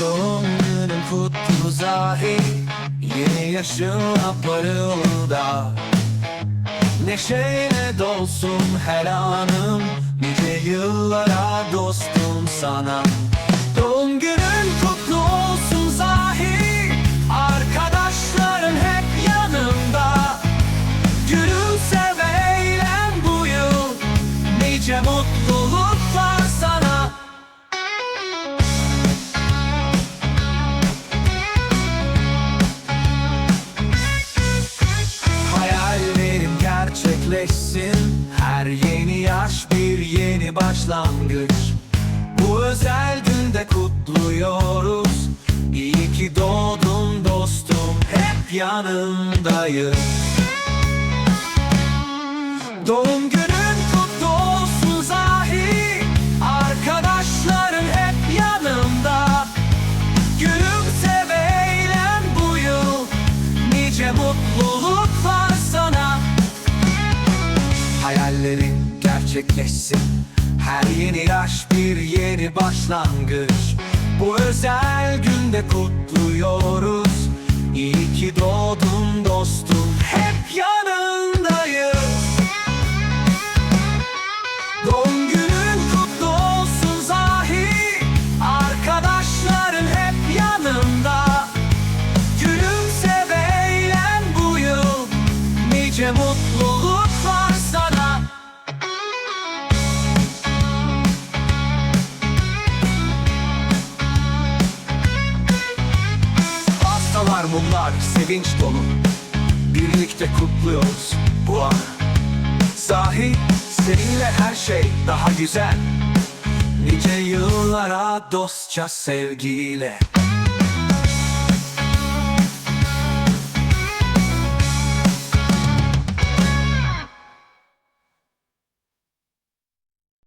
Doğum günün kutlu zahi. Yeni yaşınla parılda. Neşeyle dolsun her anım. Nice yıllara dostum sana. Doğum günün kutlu olsun zahi. Arkadaşların hep yanımda. Gülümse ve eğlen bu yıl. Nice mutlu gerçekleşsin Her yeni yaş bir yeni başlangıç. Bu özel günde kutluyoruz. İyi ki doğdun dostum Hep yanındayım Doğum günün gerçekleşsin. Her yeni yaş bir yeni başlangıç. Bu özel günde kutluyoruz. İyi ki doğdun dostum Hep yanındayız. Doğum günün kutlu olsun Zahir Arkadaşların hep yanında. Gülümse ve bu yıl. Nice mutluluklar sana Pastalar mumlar sevinç dolu. Birlikte kutluyoruz bu anı. Sahi seninle her şey daha güzel. Nice yıllara dostça sevgiyle